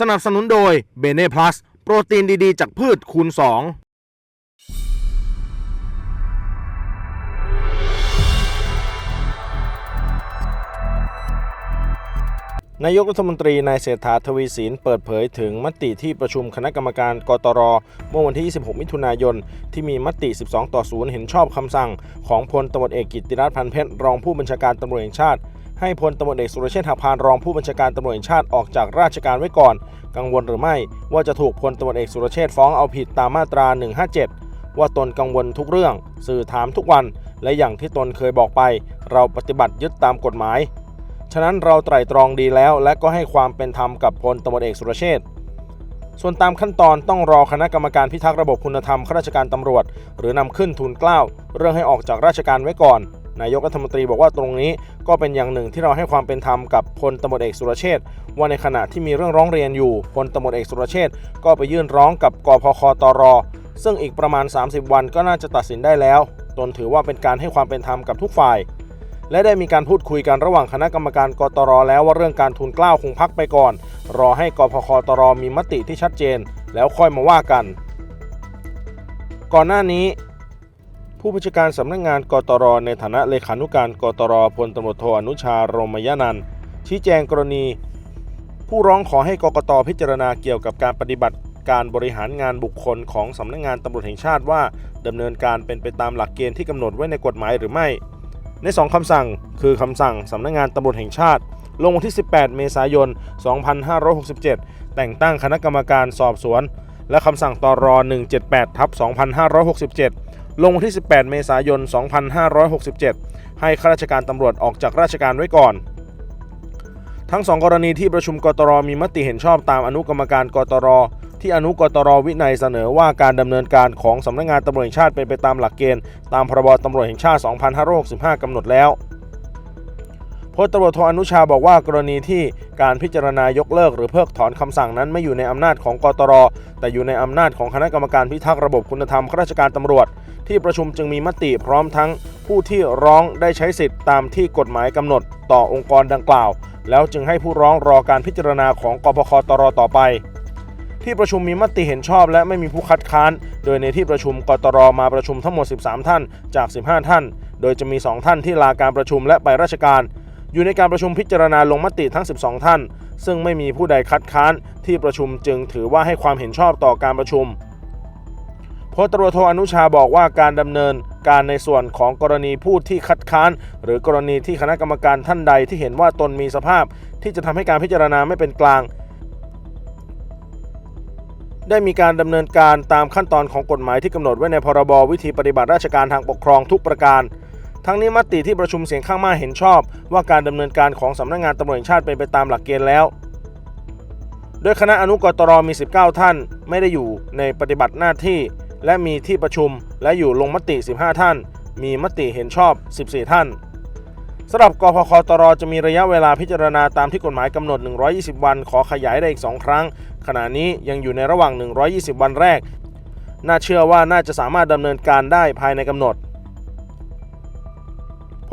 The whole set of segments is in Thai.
สนับสนุนโดยเบเน่พลัสโปรตีนดีๆ จากพืชคูณ 2นายกรัฐมนตรีนายเศรษฐาทวีสินเปิดเผยถึงมติที่ประชุมคณะกรรมการกตรเมื่อวันที่ 26 มิถุนายน ที่มีมติ 12 ต่อ 0 เห็นชอบคำสั่ง ของพลตำรวจเอกกิติรัตน์พันเพชรรองผู้บัญชาการตำรวจแห่งชาติ ให้พลตำรวจเอกสุรเชษฐ์หักพานรองผู้บัญชาการตำรวจแห่งชาติออกจากราชการไว้ก่อน กังวลหรือไม่ว่าจะถูกพลตำรวจเอกสุรเชษฐ์ฟ้องเอาผิดตามมาตรา 157 ว่าตนกังวลทุกเรื่อง สื่อถามทุกวัน และอย่างที่ตนเคยบอกไป เราปฏิบัติยึดตามกฎหมาย ฉะนั้นเราไตร่ตรองดีแล้ว และก็ให้ความเป็นธรรมกับพลตำรวจเอกสุรเชษฐ์ส่วนตามขั้นตอนต้องรอคณะกรรมการพิทักษ์ระบบคุณธรรมข้าราชการตำรวจ หรือนำขึ้นทูลเกล้าเรื่องให้ออกจากราชการไว้ก่อน นายกรัฐมนตรีบอกว่าตรงนี้ก็เป็นอย่างหนึ่งที่เราให้ความเป็นธรรมกับพลตำรวจเอกสุรเชษฐ์ว่าในขณะที่มีเรื่องร้องเรียนอยู่พลตำรวจเอกสุรเชษฐ์ก็ไปยื่นร้องกับกพคตรซึ่งอีกประมาณ 30 วันก็น่าจะตัดสินได้แล้ว ตนถือว่าเป็นการให้ความเป็นธรรมกับทุกฝ่าย และได้มีการพูดคุยกันระหว่างคณะกรรมการกตรแล้วว่าเรื่องการทุนกล้าวคงพักไปก่อน รอให้กพคตรมีมติที่ชัดเจน แล้วค่อยมาว่ากัน ก่อนหน้านี้ ผู้บัญชาการสำนักงงานกตร ในฐานะเลขานุการกตรพลตำรวจโทอนุชารมยานันท์ชี้แจงกรณี ผู้ร้องขอให้กกตพิจารณาเกี่ยวกับการปฏิบัติการบริหารงานบุคคลของสำนักงงานตำรวจแห่งชาติว่าดำเนินการเป็นไปตามหลักเกณฑ์ที่กำหนดไว้ในกฎหมายหรือไม่ ใน 2คำสั่งคือคำสั่งสำนักงงานตำรวจแห่งชาติ ลงวันที่ 18 เมษายน 2567 แต่งตั้งคณะกรรมการสอบสวน และคำสั่งตร 178ทับ2567 ลงวันที่ 18 เมษายน 2567 ให้ข้าราชการตำรวจออกจากราชการไว้ก่อน ทั้งสองกรณีที่ประชุมกตรมีมติเห็นชอบตามอนุกรรมการกตร ที่อนุกตรวินัยเสนอว่าการดำเนินการของสำนักงานตำรวจแห่งชาติเป็นไปตามหลักเกณฑ์ตามพรบตำรวจแห่งชาติ 2565กำหนดแล้ว พลตำรวจโทอนุชาบอกว่ากรณีที่การพิจารณายกเลิกหรือเพิกถอนคำสั่งนั้นไม่อยู่ในอำนาจของกตร แต่อยู่ในอำนาจของคณะกรรมการพิทักษ์ระบบคุณธรรมข้าราชการตำรวจ ที่ประชุมจึงมีมติพร้อมทั้งผู้ที่ร้องได้ใช้สิทธิ์ตามที่กฎหมายกำหนด ต่อองค์กรดังกล่าว แล้วจึงให้ผู้ร้องรอการพิจารณาของกพคตรต่อไปที่ประชุมมีมติเห็นชอบและไม่มีผู้คัดค้าน โดยในที่ประชุมกตรมาประชุมทั้งหมด 13 ท่านจาก 15 ท่าน โดยจะมี 2 ท่านที่ลาการประชุมและไปราชการ อยู่ในการประชุมพิจารณาลงมติทั้ง 12 ท่าน ซึ่งไม่มีผู้ใดคัดค้านที่ประชุมจึงถือว่าให้ความเห็นชอบต่อการประชุมพลตรวจโทอนุชาบอกว่าการดำเนินการในส่วนของกรณีผู้ที่คัดค้าน หรือกรณีที่คณะกรรมการท่านใดที่เห็นว่าตนมีสภาพ ที่จะทำให้การพิจารณาไม่เป็นกลาง ได้มีการดำเนินการตามขั้นตอนของกฎหมายที่กำหนดไว้ในพรบวิธีปฏิบัติราชการทางปกครองทุกประการ ทั้งนี้มติที่ประชุมเสียงข้างมากเห็นชอบ ว่าการดำเนินการของสำนักงานตำรวจแห่งชาติเป็นไปตามหลักเกณฑ์แล้ว โดยคณะอนุกตรมี 19 ท่าน ไม่ได้อยู่ในปฏิบัติหน้าที่ และมีที่ประชุมและอยู่ลงมติ 15 ท่าน มีมติเห็นชอบ 14 ท่านสำหรับกพคตรจะมีระยะเวลาพิจารณาตามที่กฎหมายกำหนด 120 วัน ขอขยายได้อีก 2 ครั้ง ขณะนี้ยังอยู่ในระหว่าง 120 วันแรก น่าเชื่อว่าน่าจะสามารถดำเนินการได้ภายในกำหนด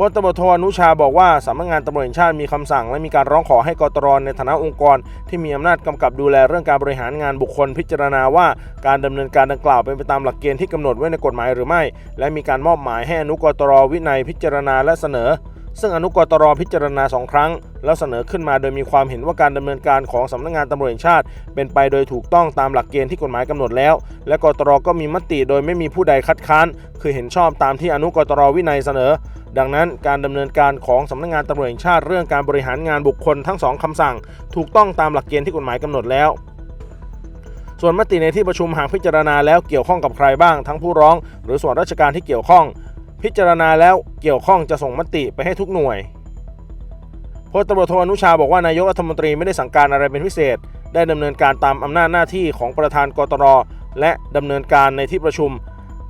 พลตำรวจโทอนุชาบอกว่าสำนักงานตำรวจแห่งชาติมีคำสั่ง และมีการร้องขอให้กตรในฐานะองค์กร ที่มีอำนาจกำกับดูแลเรื่องการบริหารงานบุคคลพิจารณาว่าการดำเนินการดังกล่าวเป็นไปตามหลักเกณฑ์ที่กำหนดไว้ในกฎหมายหรือไม่ และมีการมอบหมายให้อนุกตรวินัยพิจารณาและเสนอ ซึ่งอนุกตรพิจารณาสองครั้ง แล้วเสนอขึ้นมาโดยมีความเห็นว่าการดำเนินการของสำนักงานตำรวจแห่งชาติ เป็นไปโดยถูกต้องตามหลักเกณฑ์ที่กฎหมายกำหนดแล้ว และกตรก็มีมติโดยไม่มีผู้ใดคัดค้าน คือเห็นชอบตามที่อนุกรตรวินัยเสนอ ดังนั้นการดำเนินการของสำนักงานตำรวจแห่งชาติเรื่องการบริหารงานบุคคลทั้งสองคำสั่ง ถูกต้องตามหลักเกณฑ์ที่กฎหมายกำหนดแล้วส่วนมติในที่ประชุมหากพิจารณาแล้วเกี่ยวข้องกับใครบ้างทั้งผู้ร้อง หรือส่วนราชการที่เกี่ยวข้อง พิจารณาแล้วเกี่ยวข้องจะส่งมติไปให้ทุกหน่วยพลตำรวจโทอนุชาบอกว่านายกรัฐมนตรีไม่ได้สั่งการอะไรเป็นพิเศษ ได้ดำเนินการตามอำนาจหน้าที่ของประธานกตรและดำเนินการในที่ประชุม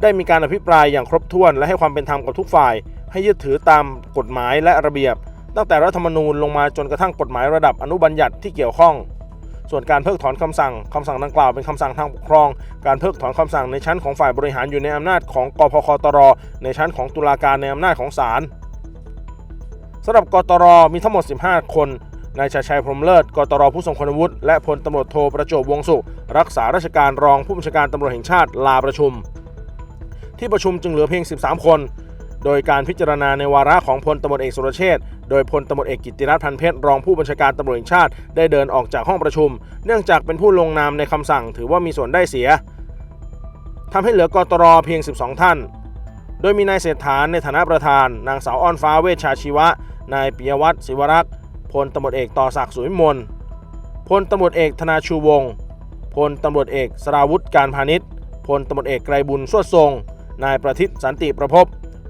ได้มีการอภิปรายอย่างครบถ้วน และให้ความเป็นธรรมกับทุกฝ่าย ให้ยึดถือตามกฎหมายและระเบียบ ตั้งแต่รัฐธรรมนูญลงมาจนกระทั่งกฎหมายระดับอนุบัญญัติที่เกี่ยวข้อง ส่วนการเพิกถอนคำสั่งคำสั่งดังกล่าวเป็นคำสั่งทางปกครอง การเพิกถอนคำสั่งในชั้นของฝ่ายบริหารอยู่ในอำนาจของกพคตร ในชั้นของตุลาการในอำนาจของศาลสำหรับกตรมีทั้งหมด 15 คนนายชัยชัยพรมเลิศ กตรผู้ทรงคุณวุฒิ และพลตำรวจโทประจวบวงสุขรักษาราชการรองผู้บัญชาการตำรวจแห่งชาติลาประชุม ที่ประชุมจึงเหลือเพียง 13 คน โดยการพิจารณาในวาระของพลตำรวจเอกสุรเชษฐ์โดยพลตำรวจเอกกิตติรัตน์พันเพชรรองผู้บัญชาการตำรวจแห่งชาติได้เดินออกจากห้องประชุม เนื่องจากเป็นผู้ลงนามในคำสั่งถือว่ามีส่วนได้เสียทำให้เหลือกตรเพียง 12 ท่าน โดยมีนายเศรษฐาในฐานะประธาน นางสาวอ้อนฟ้าเวชชาชีวะ นายปิยวัฒน์ศิวรักษ์พลตำรวจเอกต่อศักดิ์สุวิมลพลตำรวจเอกธนาชูวงศ์พลตำรวจเอกสราวุธการพาณิชย์พลตำรวจเอกไกรบุญสวดทรง นายประทิตสันติประพบ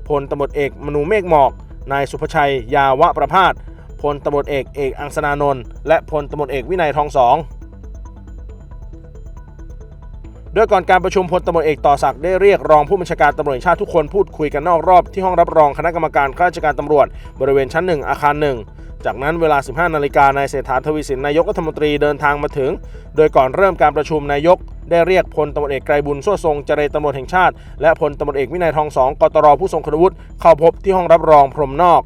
พลตำรวจเอกมนูเมฆหมอก นายสุภชัย ยาวะประพาส พลตำรวจเอกเอกอังสนานนท์ และพลตำรวจเอกวินัยทองสองโดยก่อนการประชุมพลตำรวจเอกต่อศักดิ์ได้เรียกรองผู้บัญชาการตำรวจแห่งชาติทุกคนพูดคุยกันนอกรอบที่ห้องรับรองคณะกรรมการข้าราชการตำรวจ บริเวณชั้นหนึ่งอาคารหนึ่ง จากนั้นเวลา 15 นาฬิกานายเศรษฐาทวีสินนายกรัฐมนตรีเดินทางมาถึง โดยก่อนเริ่มการประชุมนายก ได้เรียกพลตำรวจเอกไกรบุญสวทรงเจรตำรวจแห่งชาติ และพลตำรวจเอกวินัยทองสองกตรผู้ทรงคุณวุฒิเข้าพบที่ห้องรับรองพรหมนอก